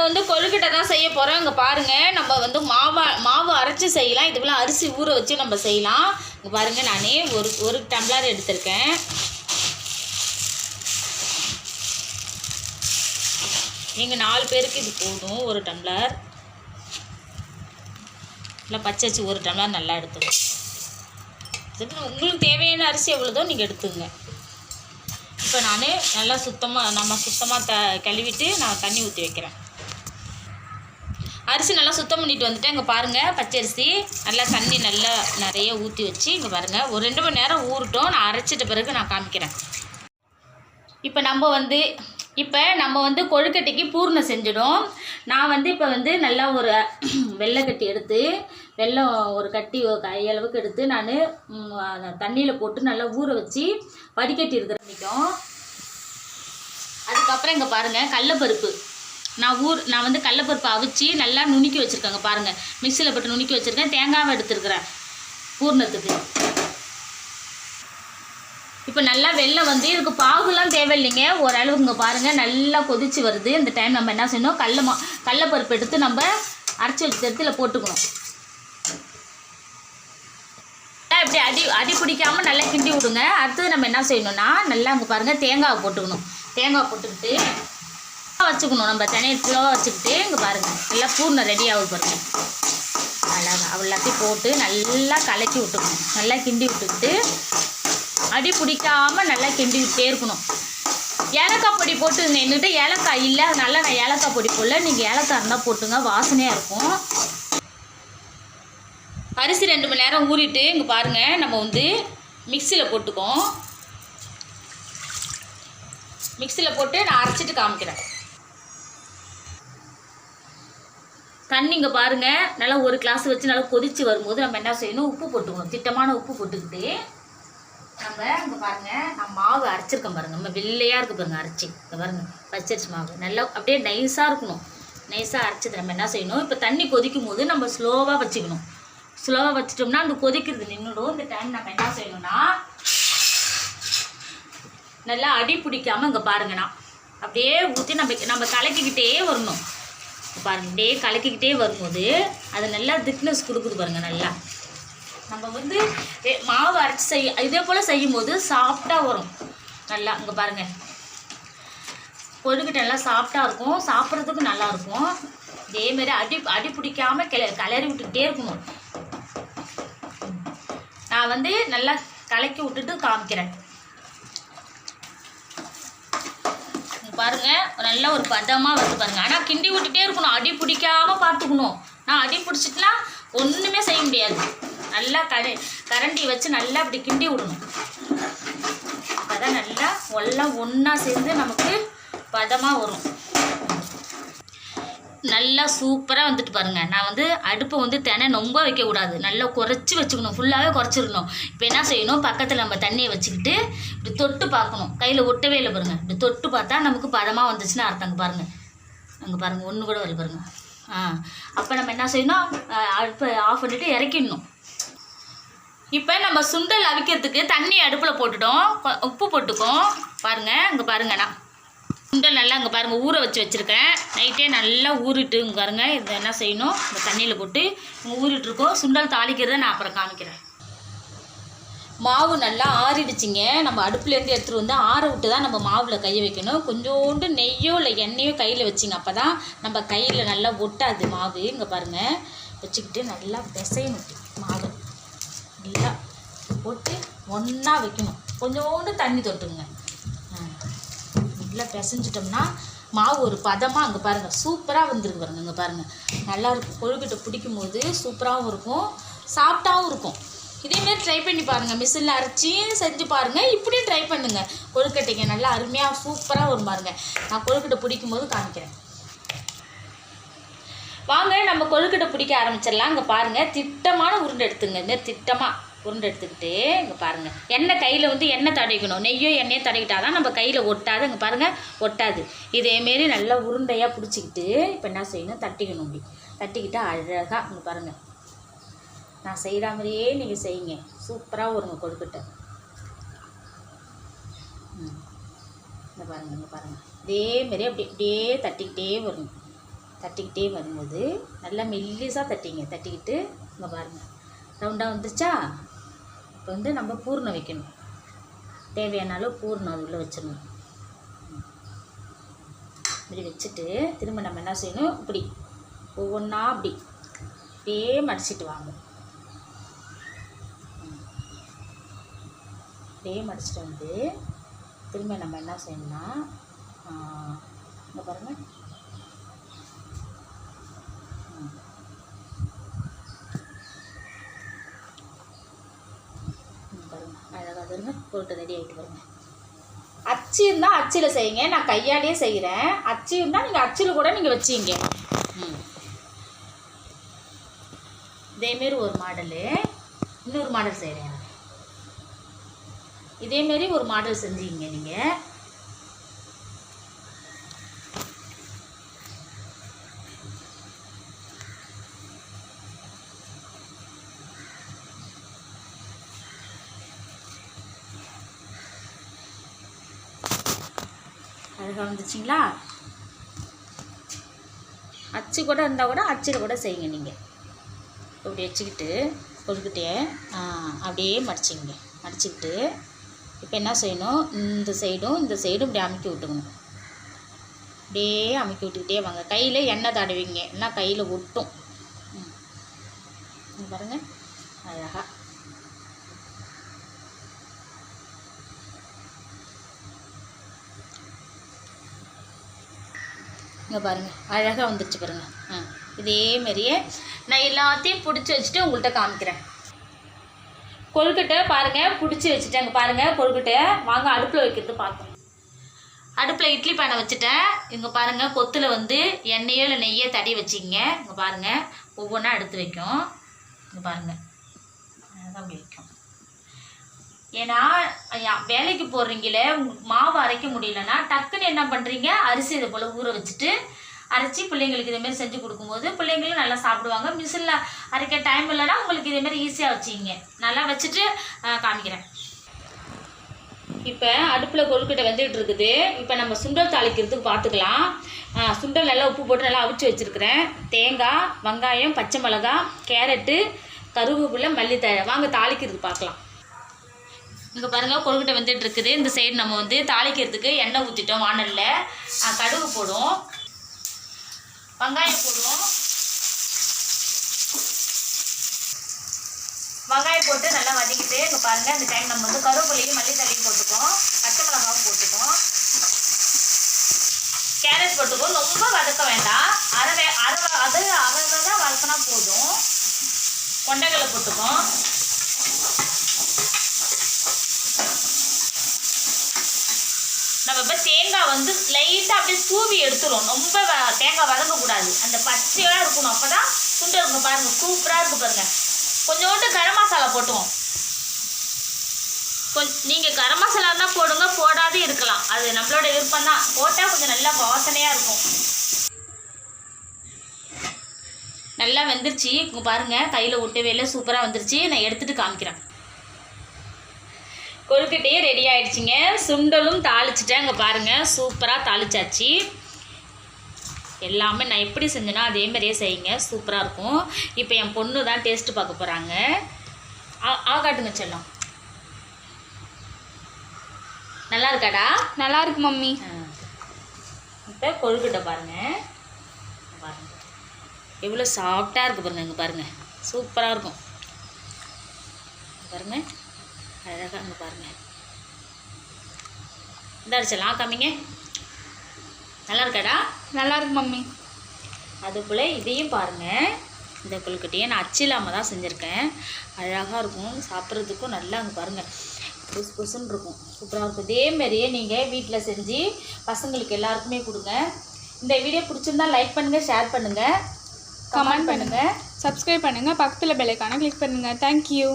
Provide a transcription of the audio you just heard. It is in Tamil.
நம்ம வந்து கொழுக்கட்டை தான் செய்ய போகிறோம் இங்கே பாருங்கள் நம்ம வந்து மாவு மாவு அரைச்சி செய்யலாம். இதுக்கெல்லாம் அரிசி ஊற வச்சு நம்ம செய்யலாம். இங்கே பாருங்கள் நானே ஒரு ஒரு டம்ளர் எடுத்திருக்கேன். எங்கள் நாலு பேருக்கு இது போதும் ஒரு டம்ளர். இல்லை பச்சரிசி ஒரு டம்ளர் நல்லா எடுத்துக்கணும். உங்களுக்கு தேவையான அரிசி எவ்வளோதோ நீங்கள் எடுத்துங்க இப்போ நான் நல்லா சுத்தமாக நம்ம சுத்தமாக த கழுவிட்டு நான் தண்ணி ஊற்றி வைக்கிறேன். அரிசி நல்லா சுத்தம் பண்ணிட்டு வந்துட்டு இங்கே பாருங்கள் பச்சரிசி. நல்லா தண்ணி நல்லா நிறைய ஊற்றி வச்சு இங்கே பாருங்கள் ஒரு ரெண்டு மணி நேரம் ஊறட்டும். நான் அரைச்சிட்ட பிறகு நான் காமிக்கிறேன். இப்போ நம்ம வந்து இப்போ நம்ம வந்து கொழுக்கட்டைக்கு பூர்ணம் செஞ்சிடும். நான் வந்து இப்போ வந்து நல்லா ஒரு வெள்ளை கட்டி எடுத்து வெள்ளம் ஒரு கட்டி கையளவுக்கு எடுத்து நான் தண்ணியில் போட்டு நல்லா ஊற வச்சு வடிகட்டி இருக்கிற அதுக்கப்புறம் இங்கே பாருங்கள் கடலப்பருப்பு நான் ஊர் நான் வந்து கடலப்பருப்பு அவிச்சு நல்லா நுணுக்கி வச்சுருக்கேங்க பாருங்கள் மிக்சியில் போட்டு நுணுக்கி வச்சுருக்கேன். தேங்காவை எடுத்துருக்குறேன் பூர்ணத்துக்கு. இப்போ நல்லா வெள்ளம் வந்து இதுக்கு பாகுலாம் தேவையில்லைங்க. ஓரளவு இங்கே பாருங்கள் நல்லா கொதிச்சு வருது. இந்த டைம் நம்ம என்ன செய்யணும்? கடல மா கடலப்பருப்பு எடுத்து நம்ம அரைச்சி வச்ச இடத்துல போட்டுக்கணும். இப்படி அடி அடி பிடிக்காமல் நல்லா கிண்டி விடுங்க. அடுத்தது நம்ம என்ன செய்யணும்னா நல்லா அங்கே பாருங்கள் தேங்காவை போட்டுக்கணும். தேங்காய் போட்டுக்கிட்டு வச்சுக்கணும். நம்ம தனியாக ஸ்லோவாக வச்சுக்கிட்டு இங்கே பாருங்கள் நல்லா பூர்ணம் ரெடி ஆகுது பாருங்கள் அழகா. எல்லாத்தையும் போட்டு நல்லா கலக்கி விட்டுக்கணும். நல்லா கிண்டி விட்டுக்கிட்டு அடி பிடிக்காமல் நல்லா கிண்டி விட்டே இருக்கணும். ஏலக்காய் பொடி போட்டு என்கிட்ட ஏலக்காய் இல்லை. அதனால நான் ஏலக்காய் பொடி போடல. நீங்கள் ஏலக்காய் இருந்தால் போட்டுங்க வாசனையாக இருக்கும். அரிசி ரெண்டு மணி நேரம் ஊறிட்டு இங்கே பாருங்கள் நம்ம வந்து மிக்சியில் போட்டுக்கோம். மிக்சியில் போட்டு நான் அரைச்சிட்டு காமிக்கிறேன். தண்ணி இங்கே பாருங்கள் நல்லா ஒரு கிளாஸ் வச்சு நல்லா கொதித்து வரும்போது நம்ம என்ன செய்யணும்? உப்பு போட்டுக்கணும். திட்டமான உப்பு போட்டுக்கிட்டு நம்ம இங்கே பாருங்கள் நான் மாவு அரைச்சிருக்கோம் பாருங்கள் நம்ம வெள்ளையாக இருக்குது பாருங்கள் அரைச்சி. இங்கே பாருங்கள் பச்சரிசி மாவு. நல்லா அப்படியே நைஸாக இருக்கணும். நைஸாக அரைச்சது நம்ம என்ன செய்யணும்? இப்போ தண்ணி கொதிக்கும் போது நம்ம ஸ்லோவாக வச்சுக்கணும். ஸ்லோவாக வச்சிட்டோம்னா அந்த கொதிக்கிறது நின்றுடும் இந்த டைம் நம்ம என்ன செய்யணும்னா நல்லா அடி பிடிக்காம இங்கே பாருங்கண்ணா அப்படியே ஊற்றி நம்ம நம்ம கலக்கிக்கிட்டே வரணும். பாருங்கள் பாருங்க அப்படியே கலக்கிக்கிட்டே வரும்போது அது நல்லா திக்னஸ் கொடுக்குது பாருங்கள் நல்லா. நம்ம வந்து மாவு அரைச்சி செய்ய இதே போல் செய்யும்போது சாஃப்டாக வரும். நல்லா இங்கே பாருங்கள் கொழுக்கிட்ட நல்லா சாஃப்டாக இருக்கும். சாப்பிட்றதுக்கு நல்லாயிருக்கும் இதேமாரி அடி அடி பிடிக்காம கிள கிளறி விட்டுக்கிட்டே இருக்கணும். நான் வந்து நல்லா கலக்கி விட்டுட்டு காமிக்கிறேன். பாருங்கள் பாருங்க நல்ல ஒரு பதமாக வருது பாருங்கள் ஆனால் கிண்டி விட்டுட்டே இருக்கணும். அடி பிடிக்காமல் பார்த்துக்கணும். நான் அடி பிடிச்சிட்டுனா ஒன்றுமே செய்ய முடியாது. நல்லா கரை கரண்டி வச்சு நல்லா அப்படி கிண்டி விடணும். அதான் நல்லா எல்லாம் ஒன்றா சேர்ந்து நமக்கு பதமாக வரும். நல்லா சூப்பராக வந்துட்டு பாருங்க. நான் வந்து அடுப்பை வந்து தினை ரொம்ப வைக்கக்கூடாது. நல்லா குறைச்சி வச்சுக்கணும். ஃபுல்லாகவே குறைச்சிடணும். இப்போ என்ன செய்யணும்? பக்கத்தில் நம்ம தண்ணியை வச்சுக்கிட்டு இப்படி தொட்டு பார்க்கணும். கையில் ஒட்டவே இல்லை பாருங்கள் இப்படி தொட்டு பார்த்தா நமக்கு பதமாக வந்துச்சுன்னு அர்த்தங்க பாருங்கள் அங்கே பாருங்கள் ஒன்று கூட வரல பாருங்கள் ஆ. அப்போ நம்ம என்ன செய்யணும்? அடுப்பை ஆஃப் பண்ணிவிட்டு இறக்கிடணும். இப்போ நம்ம சுண்டல் அவிக்கிறதுக்கு தண்ணி அடுப்பில் போட்டுட்டோம். உப்பு போட்டுக்கோம். பாருங்க இங்கே பாருங்கண்ணா சுண்டல் நல்லா இங்கே பாருங்கள் ஊற வச்சு வச்சுருக்கேன். நைட்டே நல்லா ஊறிட்டு இங்கே பாருங்க இதை என்ன செய்யணும்? இந்த தண்ணியில் போட்டு இங்கே ஊறிட்டுருக்கோம் சுண்டல் தாளிக்கிறத நான் அப்புறம் காமிக்கிறேன். மாவு நல்லா ஆறிடுச்சிங்க. நம்ம அடுப்புலேருந்து எடுத்துகிட்டு வந்து ஆற விட்டு தான் நம்ம மாவில் கையை வைக்கணும். கொஞ்சோண்டு நெய்யோ இல்லை எண்ணெயோ கையில் வச்சிங்க. அப்போ தான் நம்ம கையில் நல்லா ஒட்டாது மாவு. இங்கே பாருங்கள் வச்சுக்கிட்டு நல்லா பிசையணும் மாவு. நல்லா போட்டு ஒன்றா வைக்கணும். கொஞ்சோண்டு தண்ணி தொட்டுங்க பிசைஞ்சிட்டோம்னா மாவு ஒரு பதமாக அங்கே பாருங்கள் சூப்பராக வந்துருக்கு பாருங்க இங்கே பாருங்கள் நல்லா இருக்கும். கொழுக்கட்டை பிடிக்கும் போது சூப்பராகவும் இருக்கும். சாப்பிட்டாவும் இருக்கும். இதேமாரி ட்ரை பண்ணி பாருங்கள் மிஷினில் அரைச்சி செஞ்சு பாருங்கள் இப்படியும் ட்ரை பண்ணுங்கள் கொழுக்கட்டைங்க நல்லா அருமையாக சூப்பராக வரும் பாருங்கள் நான் கொழுக்கட்டை பிடிக்கும் போது காமிக்கிறேன். வாங்க நம்ம கொழுக்கட்டை பிடிக்க ஆரம்பிச்சிடலாம். இங்கே பாருங்கள் திட்டமான உருண்டை எடுத்துங்க. இந்த திட்டமாக உருண்டை எடுத்துக்கிட்டு இங்கே பாருங்கள் எண்ணெய் கையில் வந்து எண்ணெய் தடவிக்கணும். நெய்யோ எண்ணெயோ தடவிக்கிட்டால் தான் நம்ம கையில் ஒட்டாது. இங்கே பாருங்கள் ஒட்டாது. இதேமாரி நல்லா உருண்டையாக பிடிச்சிக்கிட்டு இப்போ என்ன செய்யணும்? தட்டிக்கணும் இப்படி. தட்டிக்கிட்டு அழகாக இங்கே பாருங்கள் நான் செய்கிற மாதிரியே நீங்கள் செய்யுங்க. சூப்பராக வருங்க கொழுக்கட்டை. ம். பாருங்கள் இங்கே பாருங்கள் இதேமாரி அப்படி அப்படியே தட்டிக்கிட்டே வரணும் தட்டிக்கிட்டே வரும்போது நல்லா மெல்லிசாக தட்டிங்க. தட்டிக்கிட்டு இங்கே பாருங்கள் ரவுண்டாக வந்துருச்சா? இப்போ வந்து நம்ம பூர்ணம் வைக்கணும். தேவையான அளவு பூர்ணம் உள்ளே வச்சிடணும். இப்படி வச்சுட்டு திரும்ப நம்ம என்ன செய்யணும்? இப்படி ஒவ்வொன்றா அப்படி அப்படியே மடிச்சிட்டு வாங்க. அப்படியே மடிச்சிட்டு வந்து திரும்ப நம்ம என்ன செய்யணும்னா இங்கே பாருங்கள் ம். இங்க பாருங்க அழகாக பாருங்க போட்டு ரெடி ஆகிட்டு வருங்க அச்சு இருந்தால் அச்சில் செய்யுங்க நான் கையாலேயே செய்கிறேன் அச்சு இருந்தால் நீங்கள் அச்சில் கூட நீங்கள் வச்சிங்க. ம். இதேமாரி ஒரு மாடலு இன்னொரு மாடல் செய்கிறேன் இதேமாரி ஒரு மாடல் செஞ்சீங்க நீங்கள் அழகாக வந்துச்சிங்களா? அச்சு கூட இருந்தால் கூட அச்சில் கூட செய்யுங்க நீங்கள் இப்படி வச்சுக்கிட்டு கொழுக்கிட்டே அப்படியே மடிச்சிங்க மடிச்சுக்கிட்டு இப்போ என்ன செய்யணும்? இந்த சைடும் இந்த சைடும் இப்படி அமுக்கி விட்டுக்கணும். அப்படியே அமுக்கி விட்டுக்கிட்டே வாங்க. கையில் எண்ணெய் தடவிங்க. என்ன கையில் ஒட்டும். ம். அழகாக இங்கே பாருங்கள் அழகாக வந்துருச்சு பாருங்கள் ஆ இதே மாதிரியே நான் எல்லாத்தையும் பிடிச்சி வச்சுட்டு உங்கள்கிட்ட காமிக்கிறேன். கொழுக்கட்டை பாருங்கள் பிடிச்சி வச்சுட்டேங்க பாருங்கள் கொழுக்கட்டை. வாங்க அடுப்பில் வைக்கிறது பார்க்கணும் அடுப்பில் இட்லி பானை வச்சுட்டேன். இங்கே பாருங்கள் கொத்தில் வந்து எண்ணெயோ இல்லை நெய்யோ தடி வச்சிங்க இங்கே பாருங்கள் ஒவ்வொன்றா எடுத்து வைக்கும். இங்கே பாருங்கள் அழகாக அப்படி ஏன்னா வேலைக்கு போடுறீங்களே உங்களுக்கு மாவு அரைக்க முடியலன்னா டக்குன்னு என்ன பண்ணுறீங்க அரிசி இதை போல் ஊற வச்சுட்டு அரைச்சி பிள்ளைங்களுக்கு இதேமாரி செஞ்சு கொடுக்கும்போது பிள்ளைங்களும் நல்லா சாப்பிடுவாங்க. மிஷினில் அரைக்க டைம் இல்லைன்னா உங்களுக்கு இதேமாரி ஈஸியாக வச்சிங்க நல்லா வச்சுட்டு காமிக்கிறேன். இப்போ அடுப்பில் கொழுக்கட்டை வெந்துகிட்டு இருக்குது. இப்போ நம்ம சுண்டல் தாளிக்கிறதுக்கு பார்த்துக்கலாம் சுண்டல் நல்லா உப்பு போட்டு நல்லா அவிச்சு வச்சுருக்கிறேன். தேங்காய் வெங்காயம் பச்சை மிளகாய் கேரட்டு கருவேப்பிலை மல்லித்தழை. வாங்க தாளிக்கிறதுக்கு பார்க்கலாம் இங்கே பாருங்கள் கொழுக்கட்டை வந்துட்டு இருக்குது இந்த சைடு நம்ம வந்து தாளிக்கிறதுக்கு எண்ணெய் ஊற்றிட்டோம் வானலில். கடுகு போடும் வெங்காயம் போடுவோம். வெங்காயம் போட்டு நல்லா வதக்கிட்டு இங்கே பாருங்கள் இந்த டைம் நம்ம வந்து கருவேப்பிலையும் மல்லித்தலையும் போட்டுக்கோம் பச்சை மிளகாவும் போட்டுக்கோம் கேரட் போட்டுக்கோம் ரொம்ப வதக்க வேண்டாம். அரை அரை அது அரை தான் வதக்கினா போதும். கொண்டைக்கடலை போட்டுக்கோம் இப்போ தேங்காய் வந்து லைட்டாக அப்படியே தூவி எடுத்துரும். ரொம்ப வ- தேங்காய் வதங்கக்கூடாது. அந்த பச்சையாக இருக்கணும். அப்போ தான் சுண்டலுங்க பாருங்கள் சூப்பராக இருக்கு பாருங்கள் கொஞ்சோண்டு கரம் மசாலா போட்டுவோம். கொஞ்ச நீங்கள் கரம் மசாலா இருந்தால் போடுங்க. போடாது இருக்கலாம். அது நம்மளோட விருப்பம் தான் போட்டால் கொஞ்சம் நல்லா வாசனையாக இருக்கும். நல்லா வெந்துருச்சு. பாருங்கள் கையில் ஒட்டவே இல்லை. சூப்பராக வந்துருச்சு. நான் எடுத்துகிட்டு காமிக்கிறேன். கொழுக்கட்டையே ரெடி ஆயிடுச்சுங்க. சுண்டலும் தாளிச்சிட்டேன். இங்கே பாருங்கள் சூப்பராக தாளிச்சாச்சு. எல்லாமே நான் எப்படி செஞ்சேனோ அதே மாதிரியே செய்யுங்க. சூப்பராக இருக்கும். இப்போ என் பொண்ணு தான் டேஸ்ட்டு பார்க்க போகிறாங்க ஆ காட்டுங்க செல்லம். நல்லா இருக்காடா? நல்லா இருக்கு மம்மி. இப்போ கொழுக்கட்டை பாருங்க. பாருங்க. எவ்வளோ சாஃப்டாக இருக்குது பாருங்க இங்கே பாருங்க. சூப்பராக இருக்கும். பாருங்க. அழகாக இங்கே பாருங்க. இந்த அடிச்சலாம் காமிங்க. நல்லா இருக்காடா? நல்லா இருக்கு மம்மி. அதுபோல் இதையும் பாருங்கள் இந்த கொழுக்கட்டையை நான் அச்சு இல்லாமல் தான் செஞ்சுருக்கேன். அழகாக இருக்கும். சாப்பிட்றதுக்கும் நல்லா அங்கே பாருங்கள் புசு புசுன்னு இருக்கும். சூப்பராக இருக்கும். இதே மாதிரியே நீங்கள் வீட்டில் செஞ்சு பசங்களுக்கு எல்லாருக்குமே கொடுங்க. இந்த வீடியோ பிடிச்சிருந்தா லைக் பண்ணுங்கள் ஷேர் பண்ணுங்கள் கமெண்ட் பண்ணுங்கள் சப்ஸ்கிரைப் பண்ணுங்கள் பக்கத்தில் பெல்லைக்கான கிளிக் பண்ணுங்கள் தேங்க்யூ